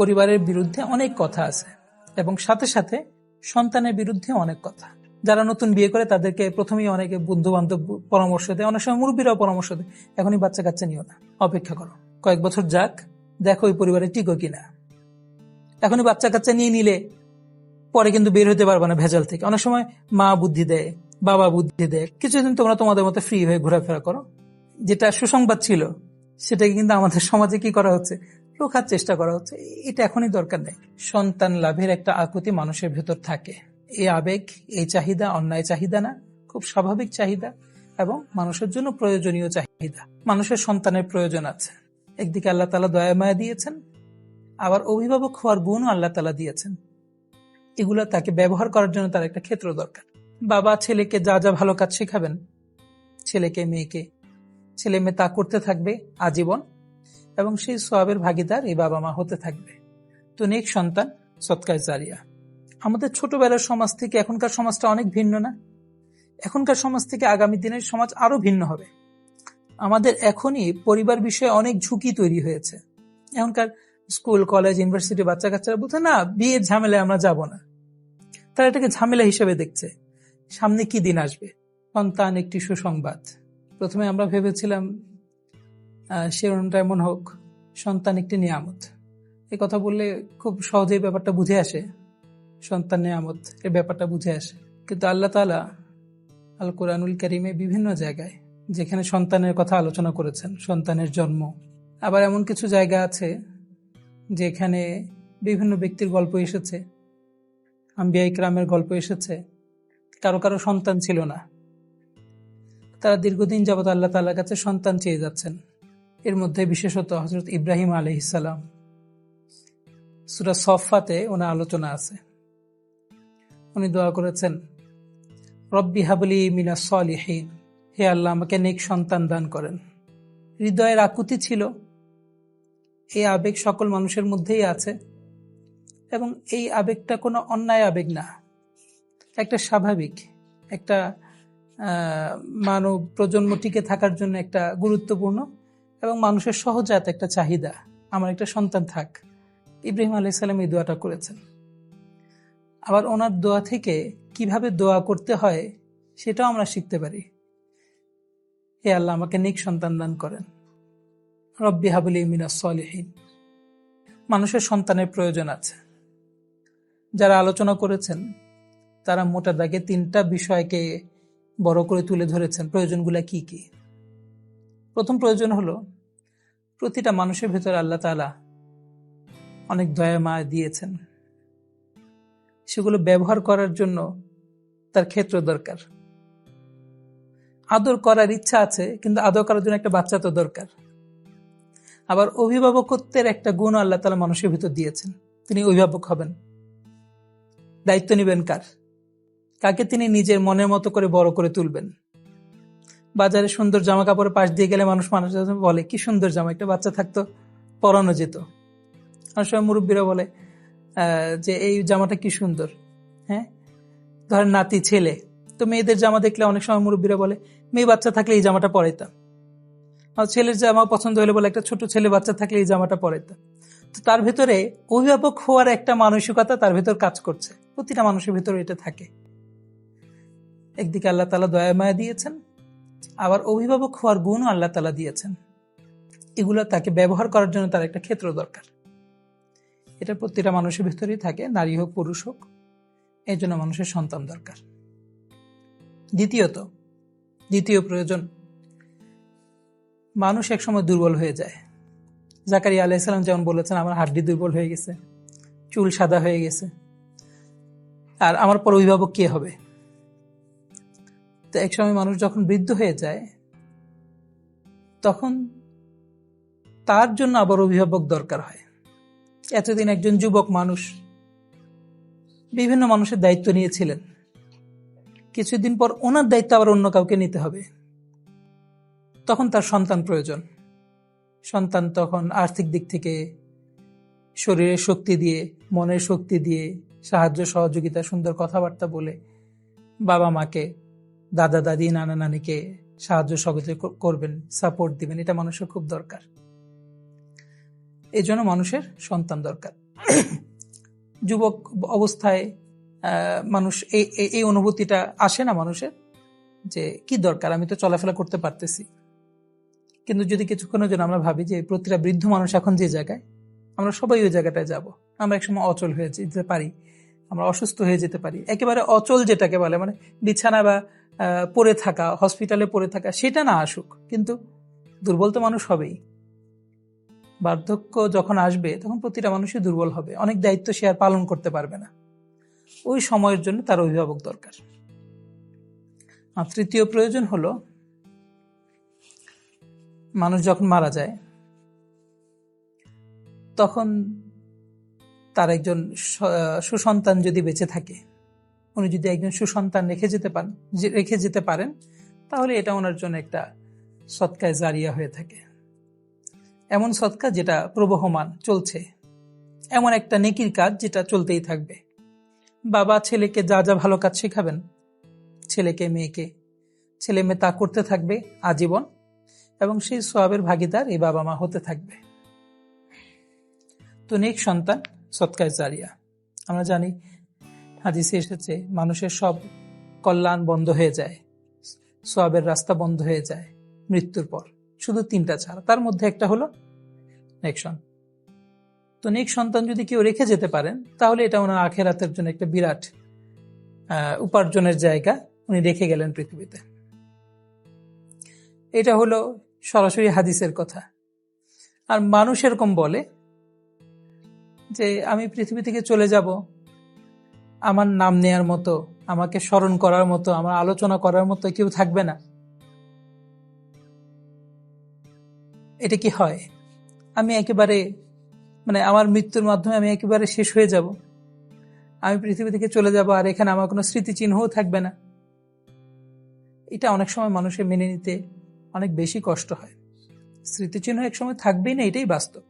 পরিবারের বিরুদ্ধে অনেক কথা আছে এবং সাথে সাথে সন্তানের বিরুদ্ধে অনেক কথা। যারা নতুন বিয়ে করে তাদেরকে প্রথমেই অনেকে বন্ধু বান্ধব পরামর্শ দেয়, অনেক সময় মুরব্বীরাও পরামর্শ দেয়, এখনই বাচ্চা কাচ্চা নিও না, অপেক্ষা করো। কয়েক বছর যাক, দেখো ওই পরিবারে টিকো কিনা। এখনই বাচ্চা কাচ্চা নিয়ে নিলে পরে কিন্তু বের হতে পারবে না ভেজাল থেকে। অনেক সময় মা বুদ্ধি দেয়, বাবা বুদ্ধি দেয়, কিছুদিন তোমরা তোমাদের মতো ফ্রি হয়ে ঘোরাফেরা করো। যেটা সুসংবাদ ছিল, সেটাকে কিন্তু আমাদের সমাজে কি করা হচ্ছে? রোখার চেষ্টা করা হচ্ছে। এটা এখনই দরকার নেই। সন্তান লাভের একটা আকুতি মানুষের ভেতর থাকে। এই আবেগ এই চাহিদা, অন্যায় চাহিদা না, খুব স্বাভাবিক চাহিদা এবং মানুষের জন্য প্রয়োজনীয় চাহিদা। মানুষের সন্তানের প্রয়োজন আছে। একদিকে আল্লাহ তালা দয়া মায়া দিয়েছেন, আবার অভিভাবক হওয়ার গুণও আল্লাহ তালা দিয়েছেন। এগুলো তাকে ব্যবহার করার জন্য তার একটা ক্ষেত্র দরকার। বাবা ছেলেকে যা যা ভালো কাজ শেখাবেন, ছেলেকে, মেয়েকে, ছেলে মেয়ে তা করতে থাকবে, আজীবন এবং সেই সোয়াবের ভাগিদার এই বাবা মা হতে থাকবে। তো নেক সন্তান, সৎকার জারিয়া। আমাদের ছোটবেলার সমাজ থেকে এখনকার সমাজটা অনেক ভিন্ন না? এখনকার সমাজ থেকে আগামী দিনের সমাজ আরও ভিন্ন হবে। আমাদের এখনই পরিবার বিষয়ে অনেক ঝুঁকি তৈরি হয়েছে। এখনকার স্কুল, কলেজ, ইউনিভার্সিটি বাচ্চা কাচ্চারা বলছে, না, বিয়ের ঝামেলায় আমরা যাব না। তারা এটাকে ঝামেলা হিসেবে দেখছে। সামনে কি দিন আসবে? সন্তান একটি সুসংবাদ। প্রথমে আমরা ভেবেছিলাম শিরোনামটা এমন হোক, সন্তান একটি নিয়ামত। এই কথা বললে খুব সহজেই ব্যাপারটা বুঝে আসে। সন্তান নিয়ামত এই ব্যাপারটা বুঝে আসে। কিন্তু আল্লাহ তালা আল কোরআনুল করিমে বিভিন্ন জায়গায়, যেখানে সন্তানের কথা আলোচনা করেছেন, সন্তানের জন্ম, আবার এমন কিছু জায়গা আছে, যেখানে বিভিন্ন ব্যক্তির গল্প এসেছে, আম্বিয়া ইকরামের গল্প এসেছে, কারও কারও সন্তান ছিল না। তারা দীর্ঘদিন যাবৎ আল্লাহ তাল্লাহ কাছে সন্তান চেয়ে যাচ্ছেন। এর মধ্যে বিশেষত হজরত ইব্রাহিম আলহিসাল্লাম সুরা সফাতে ওনার আলোচনা আছে। উনি দোয়া করেছেন, রব্বি হাবলি মিনা সলিহীন। হে আল্লাহ, আমাকে নেক সন্তান দান করেন। হৃদয়ের আকুতি ছিল। এই আবেগ সকল মানুষের মধ্যেই আছে এবং এই আবেগটা কোনো অন্যায় আবেগ না। একটা স্বাভাবিক, একটা মানব প্রজন্ম টিকে থাকার জন্য একটা গুরুত্বপূর্ণ এবং মানুষের সহজাত একটা চাহিদা। আমার একটা সন্তান থাক। ইব্রাহিম আলাইসাল্লাম এই দোয়াটা করেছেন। আবার ওনার দোয়া থেকে কীভাবে দোয়া করতে হয়, সেটাও আমরা শিখতে পারি। হে আল্লাহ, আমাকে নিক সন্তান দান করেন। রব্বি হাবুলি মিনা সলিহীন। মানুষের সন্তানের প্রয়োজন আছে। যারা আলোচনা করেছেন, তারা মোটা দাগে তিনটা বিষয়কে বড় করে তুলে ধরেছেন। প্রয়োজনগুলা কি কি? প্রথম প্রয়োজন হলো, প্রতিটা মানুষের ভেতরে আল্লাহ তালা অনেক দয়া মায়া দিয়েছেন। সেগুলো ব্যবহার করার জন্য তার ক্ষেত্র দরকার। আদর করার ইচ্ছা আছে, কিন্তু আদর করার জন্য একটা বাচ্চা তো দরকার। আবার অভিভাবকত্বের একটা গুণ আল্লাহ তালা মানুষের ভিতর দিয়েছেন, তিনি অভিভাবক হবেন। দায়িত্ব নেবেন কার? কাকে তিনি নিজের মনের মতো করে বড় করে তুলবেন? বাজারে সুন্দর জামা কাপড়ের পাশ দিয়ে গেলে মানুষ মানুষ বলে, কি সুন্দর জামা, একটা বাচ্চা থাকতো, পরানো যেত। অনেক সময় মুরব্বীরা বলে যে, এই জামাটা কি সুন্দর? হ্যাঁ? ধর নাতি, ছেলে। তো মেয়েদের জামা দেখলে অনেক সময় মুরব্বীরা বলে, মেয়ে বাচ্চা থাকলে এই জামাটা পরাইতাম। আর ছেলের জামা পছন্দ হলে বলে, একটা ছোট ছেলে বাচ্চা থাকলে এই জামাটা পরাইতাম। তো তার ভেতরে অভিভাবক হওয়ার একটা মানসিকতা তার ভেতর কাজ করছে। প্রতিটা মানুষের ভেতরে এটা থাকে। একদিকে আল্লাহ তালা দয়া মায়া দিয়েছেন আবার অভিভাবক হওয়ার গুণও আল্লাহ তালা দিয়েছেন। এগুলো তাকে ব্যবহার করার জন্য তার একটা ক্ষেত্র দরকার। এটা প্রতিটা মানুষের ভিতরেই থাকে, নারী হোক, পুরুষ হোক এই জন্য মানুষের সন্তান দরকার। দ্বিতীয়ত, দ্বিতীয় প্রয়োজন, মানুষ একসময় দুর্বল হয়ে যায়। জাকারি আলাইসালাম যেমন বলেছেন, আমার হাড্ডি দুর্বল হয়ে গেছে, চুল সাদা হয়ে গেছে, আর আমার পর অভিভাবক কে হবে? তো একসময় মানুষ যখন বৃদ্ধ হয়ে যায়, তখন তার জন্য আবার অভিভাবক দরকার হয়। এতদিন একজন যুবক মানুষ বিভিন্ন মানুষের দায়িত্ব নিয়েছিলেন। কিছুদিন পর ওনার দায়িত্ব আবার অন্য কাউকে নিতে হবে। তখন তার সন্তান প্রয়োজন। সন্তান তখন আর্থিক দিক থেকে, শরীরের শক্তি দিয়ে, মনের শক্তি দিয়ে, সাহায্য, সহযোগিতা, সুন্দর কথাবার্তা বলে বাবা মাকে দাদা, দাদি, নানা, নানিকে সাহায্য সহযোগিতা করবেন সাপোর্ট দিবেন, এটা মানুষের খুব দরকার। এই জন্য মানুষের সন্তান দরকার। যুবক অবস্থায় মানুষ এই এই- অনুভূতিটা আসে না মানুষের, যে কি দরকার, আমি তো চলাফেরা করতে পারতেছি। কিন্তু যদি কিছুক্ষণের জন্য আমরা ভাবি যে প্রতিটা বৃদ্ধ মানুষ এখন যে জায়গায়, আমরা সবাই ওই জায়গাটায় যাব। আমরা একসময় অচল হয়ে যেতে পারি, আমরা অসুস্থ হয়ে যেতে পারি। একেবারে অচল যেটাকে বলে মানে বিছানা বা পড়ে থাকা হসপিটালে পড়ে থাকা, সেটা না আসুক, কিন্তু দুর্বল তো মানুষ হবেই। বার্ধক্য যখন আসবে, তখন প্রতিটা মানুষই দুর্বল হবে। অনেক দায়িত্ব সে আর পালন করতে পারবে না। ওই সময়ের জন্য তার অভিভাবক দরকার। আর তৃতীয় প্রয়োজন হলো, মানুষ যখন মারা যায়, তখন তার একজন সুসন্তান যদি বেঁচে থাকে উনি যদি একজন সুসন্তান রেখে যেতে পারেন রেখে যেতে পারেন, তাহলে এটা ওনার জন্য একটা সৎকায় জারিয়া হয়ে থাকে। এমন সৎকা যেটা প্রবহমান চলছে। এমন একটা নেকির কাজ যেটা চলতেই থাকবে। বাবা ছেলেকে যা যা ভালো কাজ শেখাবেন, ছেলেকে, মেয়েকে, ছেলে মেয়ে তা করতে থাকবে আজীবন এবং সেই সবের ভাগিদার এই বাবা মা হতে থাকবে। তো নেক সন্তান সৎকায় জারিয়া। আমরা জানি হাদিসে এসেছে, মানুষের সব কল্যাণ বন্ধ হয়ে যায় সোয়াবের রাস্তা বন্ধ হয়ে যায় মৃত্যুর পর। শুধু তিনটা ছাড়া। তার মধ্যে একটা হলো নেক তো নেক সন্তান যদি কেউ রেখে যেতে পারেন, তাহলে এটা ওনার আখেরাতের জন্য একটা বিরাট উপার্জনের জায়গা উনি রেখে গেলেন পৃথিবীতে। এটা হলো সরাসরি হাদিসের কথা। আর মানুষ এরকম বলে যে, আমি পৃথিবী থেকে চলে যাব আমার নাম নেয়ার মতো, আমাকে স্মরণ করার মতো, আমার আলোচনা করার মতো কেউ থাকবে না। এটা কি হয়? আমি একেবারে মানে আমার মৃত্যুর মাধ্যমে আমি একেবারে শেষ হয়ে যাব। আমি পৃথিবী থেকে চলে যাব আর এখানে আমার কোনো স্মৃতিচিহ্নও থাকবে না। এটা অনেক সময় মানুষের মেনে নিতে অনেক বেশি কষ্ট হয়। স্মৃতিচিহ্ন এক সময় থাকবেই না, এটাই বাস্তব।